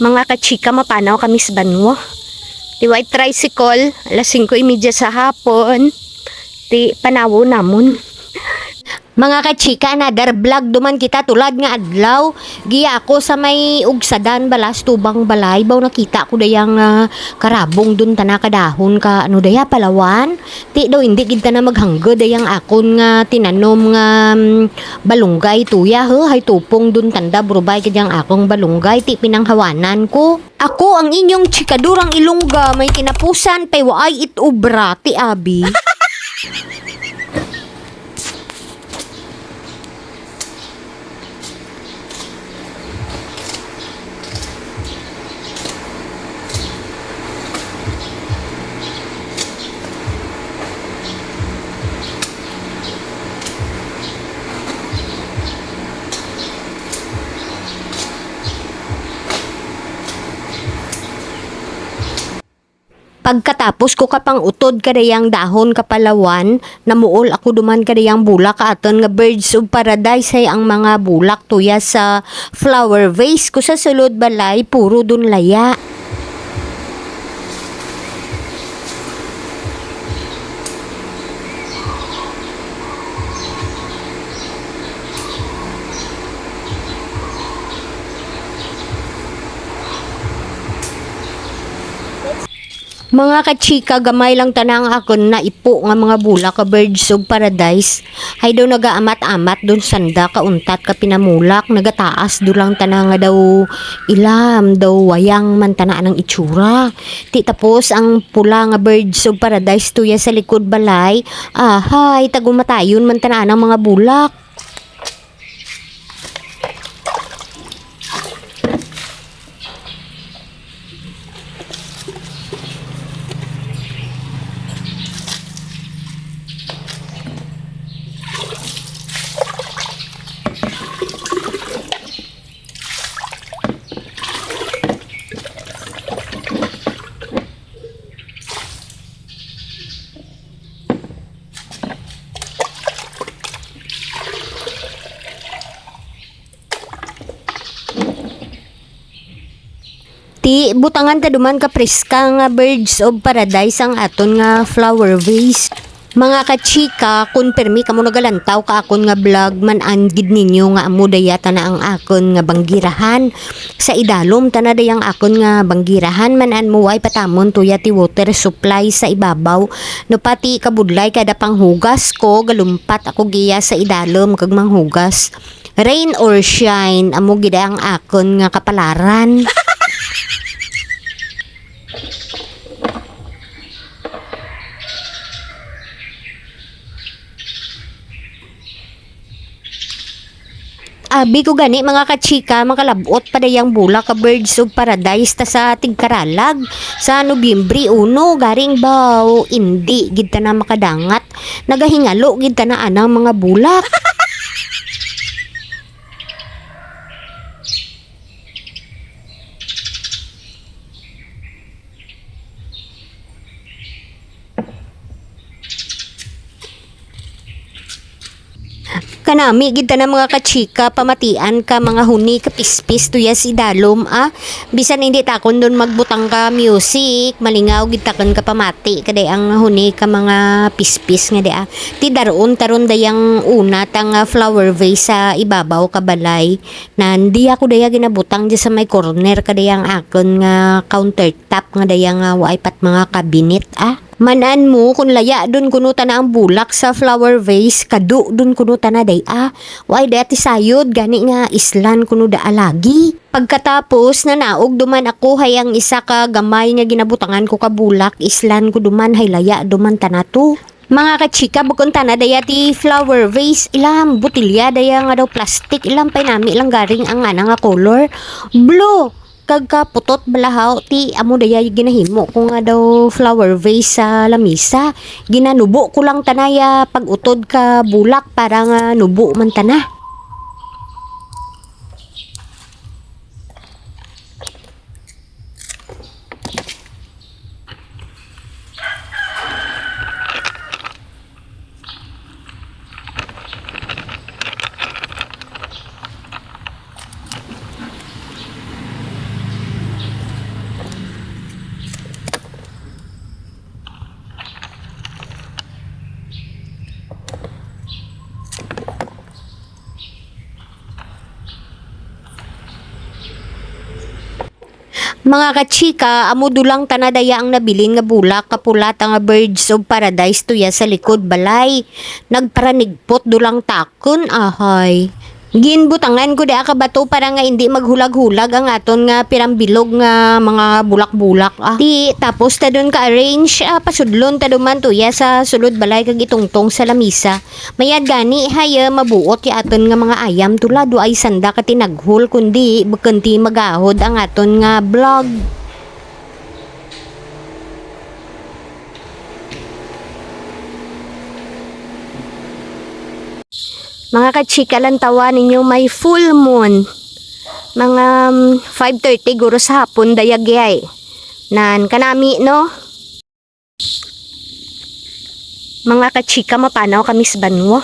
Mga kachika, mapanaw kami sa banwa. Di white tricycle, alas 5.30 sa hapon. Di panawo namon. Mga kachika, another vlog duman kita tulad nga adlaw. Giya ako sa may ugsadan balas tubang balay. Baw nakita ko dayang ah, karabong dun tana kadahon ka ano daya palawan. Ti daw hindi kita na maghanggo dayang akon nga tinanom nga mm, balunggay tuya he hay tupong dun tanda brubay kadyang akong balunggay ti pinanghawanan ko. Ako ang inyong chikadurang ilongga may kinapusan pay waay it ubra ti abi. Pagkatapos ko kapang utod kadayang dahon kapalawan, namuol ako duman kadayang bulak aton nga birds of paradise ay ang mga bulak tuya sa flower vase ko sa sulod balay puro dun laya. Mga kachika, gamay lang tanang akon na ipo nga mga bulak ka birds of paradise. Hay daw nagaamat-amat dun sanda kauntat ka pinamulak, nagataas do lang tanang nga daw ilam, daw wayang man tana ng itsura. Ti tapos ang pula nga birds of paradise tuya sa likod balay, ahay, tagumatayon man tana ng mga bulak. Ti butangan ta duman ka preska nga birds of paradise ang aton nga flower vase. Mga kachika, kung permi kamo nagalantaw ka akon nga vlog man angid ninyo nga amo dayata na ang akon nga banggirahan. Sa idalom tana dayang akon nga banggirahan man an muway patamon tuya ti water supply sa ibabaw. No pati kabudlay kada panghugas ko galumpat ako giya sa idalom kag manghugas. Rain or shine amo gida ang akon nga kapalaran. Abi ko gani mga kachika, makalabot pa dayang bulak ka birds of paradise ta sa tigkaralag sa Nobyembre 1 garing baw hindi gid ta na makadangat. Nagahingalo gid ta na anang mga bulak kanami gid ta na mga kachika pamatian ka mga huni ka pispis tuya si dalom ah. Bisan hindi takon don magbutang ka music malingaw gid takon ka pamati kaday ang huni ka mga pispis nga di ah. Ti daron taron dayang una tang flower vase sa ibabaw ka balay nandi ako daya ginabutang di sa may corner kadayang akon nga countertop nga dayang uh, waay pat mga kabinet ah Manan mo kung laya dun kuno ta na ang bulak sa flower vase kadu dun kuno ta na day ah. Why dati sayod gani nga islan kuno da alagi. Pagkatapos na naog duman ako hayang isa ka gamay nga ginabutangan ko ka bulak islan ko duman hay laya duman ta na to. Mga kachika, bukon na daya ti flower vase, ilam, butilya, daya nga daw plastic, ilam pa nami lang garing ang nga nga color. Blue, kagka putot balahaw ti amo daya ginahimo. Ko nga daw flower vase sa lamisa ginanubo ko lang tanaya pag utod ka bulak para nga nubo man tana Mga kachika, amo dulang tanadaya ang nabilin nga bulak kapulat nga birds of paradise tuya sa likod balay. Nagparanigpot dulang takon ahay. Ginbutangan ko da ka bato para nga hindi maghulag-hulag ang aton nga pirambilog nga mga bulak-bulak ah. Di tapos ta doon ka arrange ah, pasudlon ta duman tuya sa sulod balay kag itungtong sa lamisa. Mayad gani haya mabuot ya aton nga mga ayam tulad do ay sanda ka tinaghol kundi bekanti magahod ang aton nga vlog. Mga kachika lang tawa ninyo may full moon. Mga um, 5.30 guro sa hapon dayagyay. Nan kanami no? Mga kachika mapanaw kami sa banwo.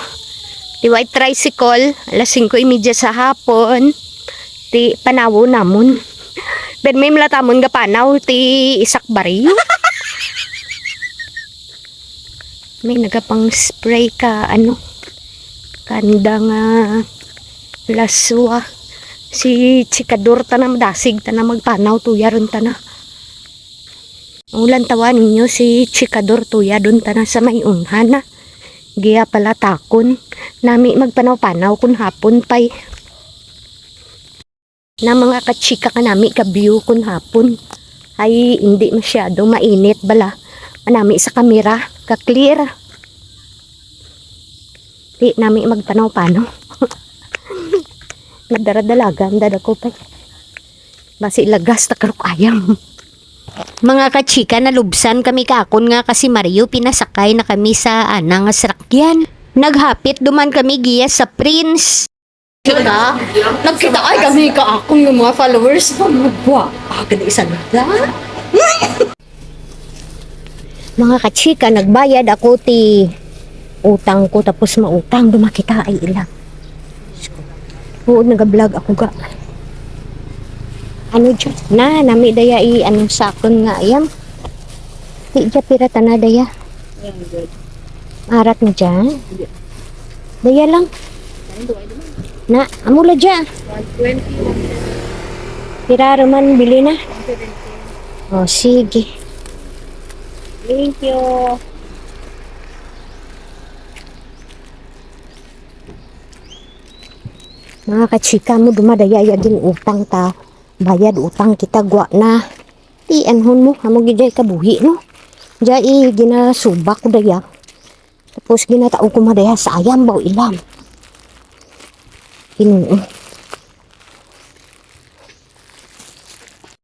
Di white tricycle, alas 5.30 sa hapon. Ti panawo namon. Pero may malatamon ga panaw, ti isak bariyo. may nagapang spray ka, ano, kanda nga. Laswa. Si chikador ta na madasig ta na magpanaw tuya ron ta na. Ang ulan tawa ninyo si chikador tuya don ta na sa may unhan na. Giya pala takon. Nami magpanaw-panaw kun hapon pay. Na mga kachika ka nami ka-view kun hapon. Ay hindi masyado mainit bala. Manami sa kamera ka-clear Di nami magpanaw-panaw. Nagdaradalagan, dada ko pa. Basi lagas ta karuk ayam. Mga kachika, nalubsan kami kakon nga kasi Mario pinasakay na kami sa anang sasakyan. Naghapit duman kami giya sa Prince. Kita, nagkita ay kami ka akong yung mga followers ko. Magwa, agad isa na. Mga kachika, nagbayad ako ti utang ko tapos mautang dumakita ay ilang. Oo, nag-vlog ako ga. Ano dyan? Na, nami daya i anong sakon nga ayam. Di dya pirata na daya. Arat na dyan. Daya lang. Na, amula dya. 120. Piraro man, bili na. O, sige. Thank you. Mga kachika mo dumadayaya din utang ta. Bayad utang kita gwa na. Di anhon mo amo gijay kabuhi no. Jai ginasubak ko daya. Tapos ginatao ko madaya sa ayam baw ilam. Ginoo.